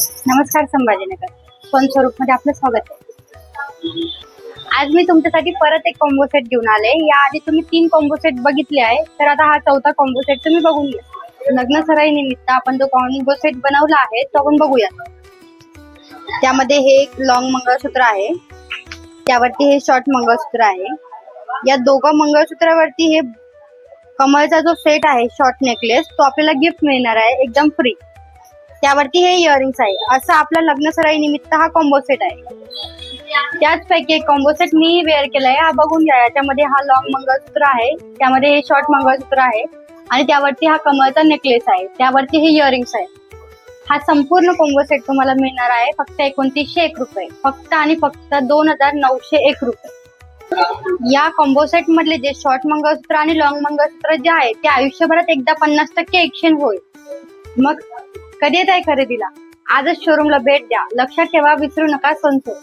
नमस्कार संभाजीनगर. सोन स्वरूपमध्ये आपलं स्वागत आहे. आज मी तुमच्यासाठी परत एक कॉम्बो सेट घेऊन आले. या आधी तुम्ही तीन कॉम्बो सेट बघितले आहे. तर आता हा चौथा कॉम्बो सेट तुम्ही बघून घ्या. लग्न सराई निमित्त आपण जो कॉम्बो सेट बनवला आहे तो आपण बघूया. त्यामध्ये हे एक लॉंग मंगळसूत्र आहे. त्यावरती हे शॉर्ट मंगळसूत्र आहे. या दोघं मंगळसूत्रावरती हे कमळचा जो सेट आहे शॉर्ट नेकलेस तो आपल्याला गिफ्ट मिळणार आहे एकदम फ्री त्यावरती हे इयरिंग्स आहे. असं आपला लग्न सराई निमित्त हा कॉम्बो सेट आहे. त्याचपैकी एक कॉम्बो सेट मी वेअर केलाय. हा बघून घ्या. याच्यामध्ये हा लॉंग मंगळसूत्र आहे. त्यामध्ये हे शॉर्ट मंगळसूत्र आहे. आणि त्यावरती हा कमळचा नेकलेस आहे. त्यावरती हे इयरिंग्स आहे. हा संपूर्ण कॉम्बो सेट तुम्हाला मिळणार आहे. फक्त एकोणतीसशे एक रुपये. फक्त आणि फक्त दोन हजार नऊशे एक रुपये. या कॉम्बो सेट मधले जे शॉर्ट मंगळसूत्र आणि लॉंग मंगळसूत्र जे आहे ते आयुष्यभरात एकदा पन्नास टक्के एक्सचेंज होईल. मग कधी येत आहे खरेदीला? आजच शोरूमला भेट द्या. लक्षात ठेवा विसरू नका संसोर